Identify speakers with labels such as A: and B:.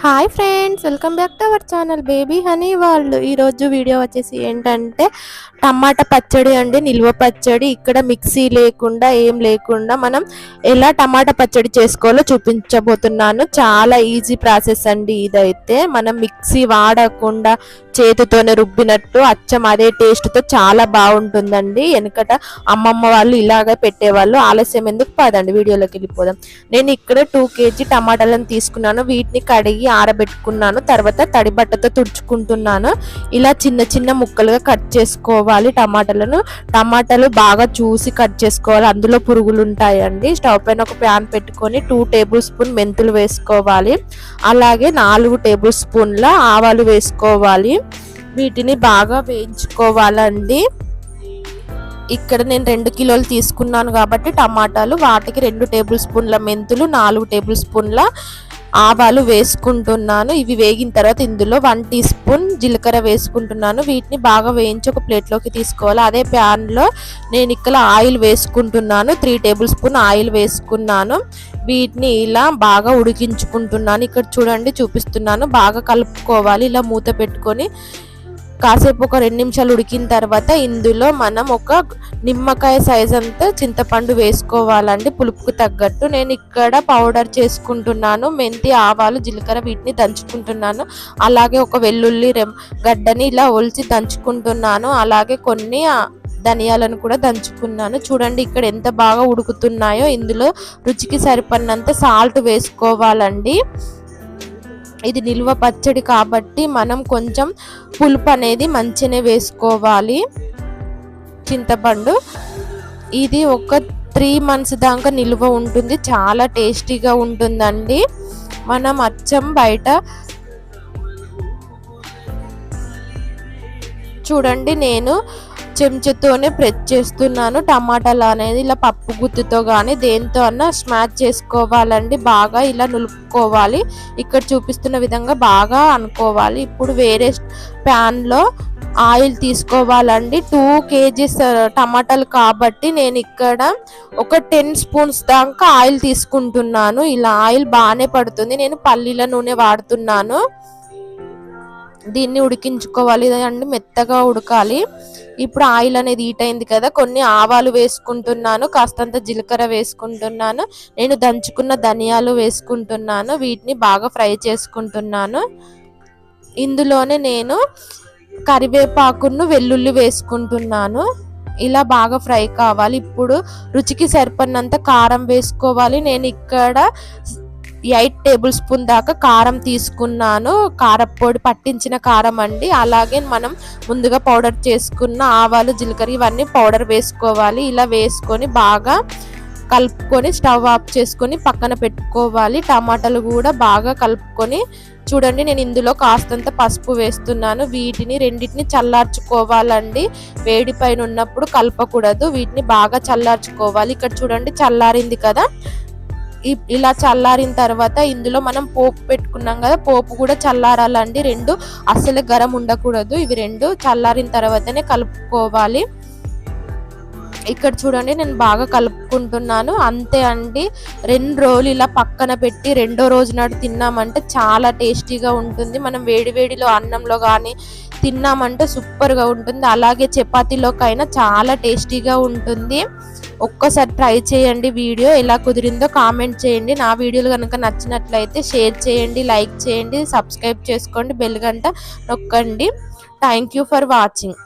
A: Hi friends welcome back to our channel Baby Honey వాళ్ళు ఈరోజు video వచ్చేసి ఏంటంటే టమాటా పచ్చడి అండి నిల్వ పచ్చడి. ఇక్కడ మిక్సీ లేకుండా ఏం లేకుండా మనం ఎలా టమాటా పచ్చడి చేసుకోవాలో చూపించబోతున్నాను. చాలా ఈజీ ప్రాసెస్ అండి ఇదైతే. మనం మిక్సీ వాడకుండా చేతితోనే రుబ్బినట్టు అచ్చం అదే టేస్ట్తో చాలా బాగుంటుందండి. వెనకట అమ్మమ్మ వాళ్ళు ఇలాగే పెట్టేవాళ్ళు. ఆలస్యం ఎందుకు? పదండి వీడియోలోకి వెళ్ళిపోదాం. నేను ఇక్కడ టూ కేజీ టమాటాలను తీసుకున్నాను. వీటిని కడిగి ఆరబెట్టుకున్నాను. తర్వాత తడి బట్టతో తుడుచుకుంటున్నాను. ఇలా చిన్న చిన్న ముక్కలుగా కట్ చేసుకోవాలి టమాటాలను. టమాటాలు బాగా చూసి కట్ చేసుకోవాలి. అందులో పురుగులు ఉంటాయండి. స్టవ్ పైన ఒక ప్యాన్ పెట్టుకొని టూ టేబుల్ స్పూన్ మెంతులు వేసుకోవాలి. అలాగే నాలుగు టేబుల్ స్పూన్ల ఆవాలు వేసుకోవాలి. వీటిని బాగా వేయించుకోవాలండి. ఇక్కడ నేను రెండు కిలోలు తీసుకున్నాను కాబట్టి టమాటాలు వాటికి రెండు టేబుల్ స్పూన్ల మెంతులు నాలుగు టేబుల్ స్పూన్ల ఆవాలు వేసుకుంటున్నాను. ఇవి వేగిన తర్వాత ఇందులో వన్ టీ స్పూన్ జీలకర్ర వేసుకుంటున్నాను. వీటిని బాగా వేయించి ఒక ప్లేట్లోకి తీసుకోవాలి. అదే ప్యాన్లో నేను ఇక్కడ ఆయిల్ వేసుకుంటున్నాను. త్రీ టేబుల్ స్పూన్ ఆయిల్ వేసుకున్నాను. వీటిని ఇలా బాగా ఉడికించుకుంటున్నాను. ఇక్కడ చూడండి చూపిస్తున్నాను. బాగా కలుపుకోవాలి. ఇలా మూత పెట్టుకొని కాసేపు ఒక రెండు నిమిషాలు ఉడికిన తర్వాత ఇందులో మనం ఒక నిమ్మకాయ సైజ్ అంతా చింతపండు వేసుకోవాలండి. పులుపుకు తగ్గట్టు. నేను ఇక్కడ పౌడర్ చేసుకుంటున్నాను. మెంతి ఆవాలు జీలకర్ర వీటిని దంచుకుంటున్నాను. అలాగే ఒక వెల్లుల్లి గడ్డని ఇలా ఒలిచి దంచుకుంటున్నాను. అలాగే కొన్ని ధనియాలను కూడా దంచుకున్నాను. చూడండి ఇక్కడ ఎంత బాగా ఉడుకుతున్నాయో. ఇందులో రుచికి సరిపడినంత సాల్ట్ వేసుకోవాలండి. ఇది నిల్వ పచ్చడి కాబట్టి మనం కొంచెం పులుపు అనేది మంచిగా వేసుకోవాలి. చింతపండు. ఇది ఒక త్రీ మంత్స్ దాకా నిల్వ ఉంటుంది. చాలా టేస్టీగా ఉంటుందండి. మనం అచ్చం బయట చూడండి నేను చెంచాతోనే ప్రెస్ చేస్తున్నాను. టమాటాలు అనేది ఇలా పప్పు గుత్తుతో కానీ దేంతో అన్నా స్మాచ్ చేసుకోవాలండి. బాగా ఇలా నులుపుకోవాలి. ఇక్కడ చూపిస్తున్న విధంగా బాగా అనుకోవాలి. ఇప్పుడు వేరే ప్యాన్లో ఆయిల్ తీసుకోవాలండి. టూ కేజీస్ టమాటాలు కాబట్టి నేను ఇక్కడ ఒక టెన్ స్పూన్స్ దాకా ఆయిల్ తీసుకుంటున్నాను. ఇలా ఆయిల్ బాగానే పడుతుంది. నేను పల్లీల నూనె వాడుతున్నాను. దీన్ని ఉడికించుకోవాలి అండి మెత్తగా ఉడకాలి. ఇప్పుడు ఆయిల్ అనేది హీట్ అయింది కదా కొన్ని ఆవాలు వేసుకుంటున్నాను కాస్తంత జీలకర్ర వేసుకుంటున్నాను నేను దంచుకున్న ధనియాలు వేసుకుంటున్నాను వీటిని బాగా ఫ్రై చేసుకుంటున్నాను. ఇందులోనే నేను కరివేపాకును వెల్లుల్లి వేసుకుంటున్నాను. ఇలా బాగా ఫ్రై కావాలి. ఇప్పుడు రుచికి సరిపడినంత కారం వేసుకోవాలి. నేను ఇక్కడ ఎయిట్ టేబుల్ స్పూన్ దాకా కారం తీసుకున్నాను. కారపొడి పట్టించిన కారం అండి. అలాగే మనం ముందుగా పౌడర్ చేసుకున్న ఆవాలు జీలకర్ర ఇవన్నీ పౌడర్ వేసుకోవాలి. ఇలా వేసుకొని బాగా కలుపుకొని స్టవ్ ఆఫ్ చేసుకొని పక్కన పెట్టుకోవాలి. టమాటాలు కూడా బాగా కలుపుకొని చూడండి నేను ఇందులో కాస్తంత పసుపు వేస్తున్నాను. వీటిని రెండింటిని చల్లార్చుకోవాలండి. వేడి పైన ఉన్నప్పుడు కలపకూడదు. వీటిని బాగా చల్లార్చుకోవాలి. ఇక్కడ చూడండి చల్లారింది కదా. ఇలా చల్లారిన తర్వాత ఇందులో మనం పోపు పెట్టుకున్నాం కదా పోపు కూడా చల్లారాలండి. రెండు అస్సలు గరం ఉండకూడదు. ఇవి రెండు చల్లారిన తర్వాతనే కలుపుకోవాలి. ఇక్కడ చూడండి నేను బాగా కలుపుకుంటున్నాను. అంతే అండి. రెండు రోజులు ఇలా పక్కన పెట్టి రెండో రోజు నాడు తిన్నామంటే చాలా టేస్టీగా ఉంటుంది. మనం వేడివేడిలో అన్నంలో కానీ తిన్నామంటే సూపర్గా ఉంటుంది. అలాగే చపాతీలోకైనా చాలా టేస్టీగా ఉంటుంది. ఒక్కసారి ట్రై చేయండి వీడియో. ఎలా కుదిరిందో కామెంట్ చేయండి. నా వీడియోలు కనుక నచ్చినట్లయితే షేర్ చేయండి లైక్ చేయండి సబ్స్క్రైబ్ చేసుకోండి బెల్ గంట నొక్కండి. Thank you for watching